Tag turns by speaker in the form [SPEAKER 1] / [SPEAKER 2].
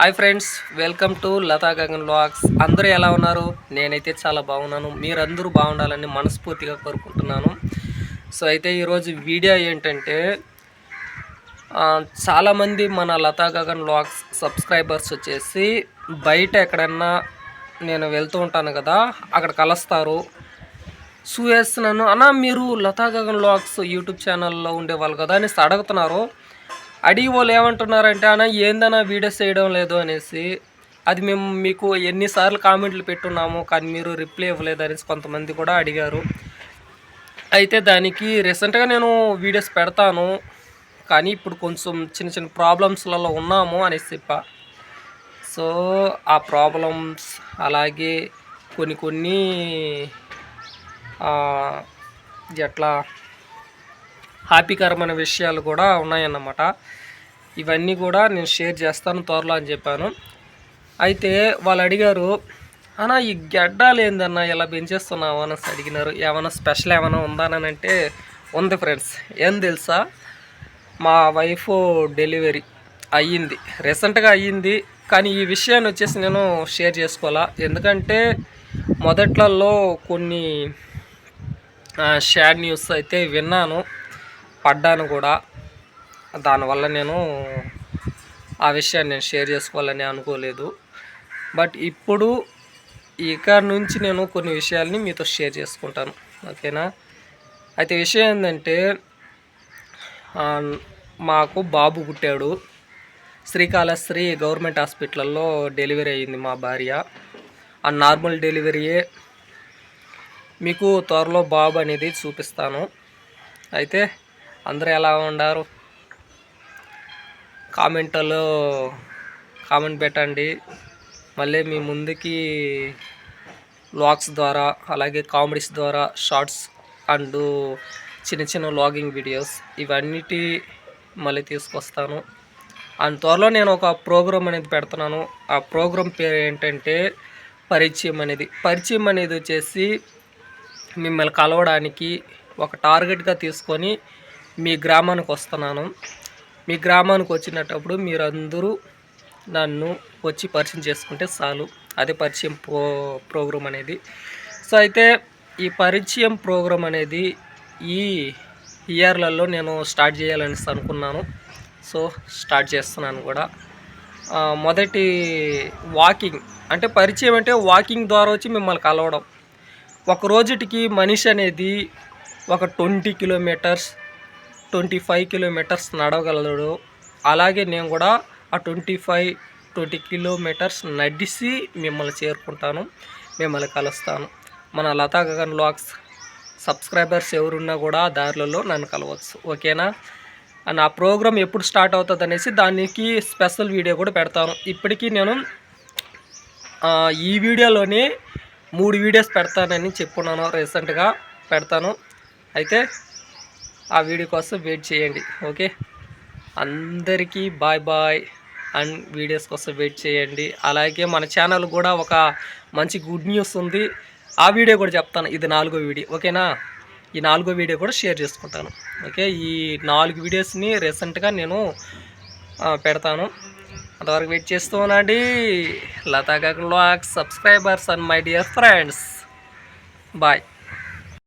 [SPEAKER 1] Hi friends welcome to Lata Gagan blogs అందరూ ఎలా ఉన్నారు? నేనైతే చాలా బాగున్నాను. మీరందరూ బాగుండాలని మనస్ఫూర్తిగా కోరుకుంటున్నాను. సో అయితే ఈరోజు వీడియో ఏంటంటే చాలామంది మన లతా గగన్ బ్లాగ్స్ సబ్స్క్రైబర్స్ వచ్చేసి బయట ఎక్కడన్నా నేను వెళ్తూ ఉంటాను కదా అక్కడ కలుస్తారు. సూయస్ వేస్తున్నాను అన్నా మీరు లతా గగన్ బ్లాగ్స్ యూట్యూబ్ ఛానల్లో ఉండేవాళ్ళు కదా అనేసి అడుగుతున్నారు. అడిగి వాళ్ళు ఏమంటున్నారంటే అన్న ఏందన్నా వీడియోస్ చేయడం లేదు అనేసి. అది మేము మీకు ఎన్నిసార్లు కామెంట్లు పెట్టున్నాము కానీ మీరు రిప్లై ఇవ్వలేదు అనేసి కొంతమంది కూడా అడిగారు. అయితే దానికి రీసెంట్గా నేను వీడియోస్ పెడతాను కానీ ఇప్పుడు కొంచెం చిన్న చిన్న ప్రాబ్లమ్స్లలో ఉన్నాము అనేసి చెప్ప. సో ఆ ప్రాబ్లమ్స్ అలాగే కొన్ని కొన్ని ఎట్లా హ్యాపీకరమైన విషయాలు కూడా ఉన్నాయన్నమాట. ఇవన్నీ కూడా నేను షేర్ చేస్తాను త్వరలో అని చెప్పాను. అయితే వాళ్ళు అడిగారు అన్న ఈ గడ్డాలు ఏందన్నా ఇలా పెంచేస్తున్నావు? అనేసి అడిగినారు. ఏమైనా స్పెషల్ ఏమైనా ఉందా? అని అంటే ఉంది ఫ్రెండ్స్. ఏం తెలుసా? మా వైఫ్ డెలివరీ అయ్యింది. రీసెంట్గా అయ్యింది. కానీ ఈ విషయాన్ని వచ్చేసి నేను షేర్ చేసుకోవాలా? ఎందుకంటే మొదట్లలో కొన్ని షాడ్ న్యూస్ అయితే విన్నాను. పడ్డాను కూడా. దానివల్ల నేను ఆ విషయాన్ని నేను షేర్ చేసుకోవాలని అనుకోలేదు. బట్ ఇప్పుడు ఇక నుంచి నేను కొన్ని విషయాల్ని మీతో షేర్ చేసుకుంటాను. ఓకేనా? అయితే విషయం ఏంటంటే మాకు బాబు పుట్టాడు. శ్రీకాళహస్త్రి గవర్నమెంట్ హాస్పిటల్లో డెలివరీ అయ్యింది మా భార్య. ఆ నార్మల్ డెలివరీయే మీకు త్వరలో బాబు అనేది చూపిస్తాను. అయితే అందరూ ఎలా ఉన్నారు? కామెంట్లో కామెంట్ పెట్టండి. మళ్ళీ మీ ముందుకి వ్లాగ్స్ ద్వారా అలాగే కామెడీస్ ద్వారా షార్ట్స్ అండ్ చిన్న చిన్న వ్లాగింగ్ వీడియోస్ ఇవన్నిటి మళ్ళీ తీసుకొస్తాను. అండ్ త్వరలో నేను ఒక ప్రోగ్రామ్ అనేది పెడుతున్నాను. ఆ ప్రోగ్రామ్ పేరు ఏంటంటే పరిచయం అనేది. పరిచయం అనేది వచ్చేసి మిమ్మల్ని కలవడానికి ఒక టార్గెట్గా తీసుకొని మీ గ్రామానికి వస్తున్నాను. మీ గ్రామానికి వచ్చినప్పుడు మీరందరూ నన్ను వచ్చి పరిచయం చేసుకుంటే చాలు. అదే పరిచయం ప్రో ప్రోగ్రామ్ అనేది. సో అయితే ఈ పరిచయం ప్రోగ్రామ్ అనేది ఈ ఇయర్లలో నేను స్టార్ట్ చేయాలని అనుకున్నాను. సో స్టార్ట్ చేస్తున్నాను కూడా. మొదటి వాకింగ్ అంటే పరిచయం అంటే వాకింగ్ ద్వారా వచ్చి మిమ్మల్ని కలవడం. ఒక రోజుటికి మనిషి అనేది ఒక twenty kilometres twenty five kilometres నడవగలడు. అలాగే నేను కూడా ఆ ట్వంటీ ఫైవ్ ట్వంటీ కిలోమీటర్స్ నడిసి మిమ్మల్ని చేరుకుంటాను. మిమ్మల్ని కలుస్తాను. మన లతా గగన్ లాక్స్ సబ్స్క్రైబర్స్ ఎవరున్నా కూడా ఆ నన్ను కలవచ్చు. ఓకేనా? అండ్ ఆ ప్రోగ్రామ్ ఎప్పుడు స్టార్ట్ అవుతుంది అనేసి దానికి స్పెషల్ వీడియో కూడా పెడతాను. ఇప్పటికీ నేను ఈ వీడియోలోనే మూడు వీడియోస్ పెడతానని చెప్పున్నాను రీసెంట్గా పెడతాను. అయితే ఆ వీడియో కోసం వెయిట్ చేయండి ఓకే అందరికీ బాయ్ బాయ్ అండ్ వీడియోస్ కోసం వెయిట్ చేయండి. అలాగే మన ఛానల్ కూడా ఒక మంచి గుడ్ న్యూస్ ఉంది. ఆ వీడియో కూడా చెప్తాను ఇది నాలుగో వీడియో ఓకేనా ఈ నాలుగో వీడియో కూడా షేర్ చేసుకుంటాను ఓకే ఈ నాలుగు వీడియోస్ని రీసెంట్గా నేను పెడతాను. అంతవరకు వెయిట్ చేస్తూ ఉండండి. Lata Gagan subscribers and my dear friends bye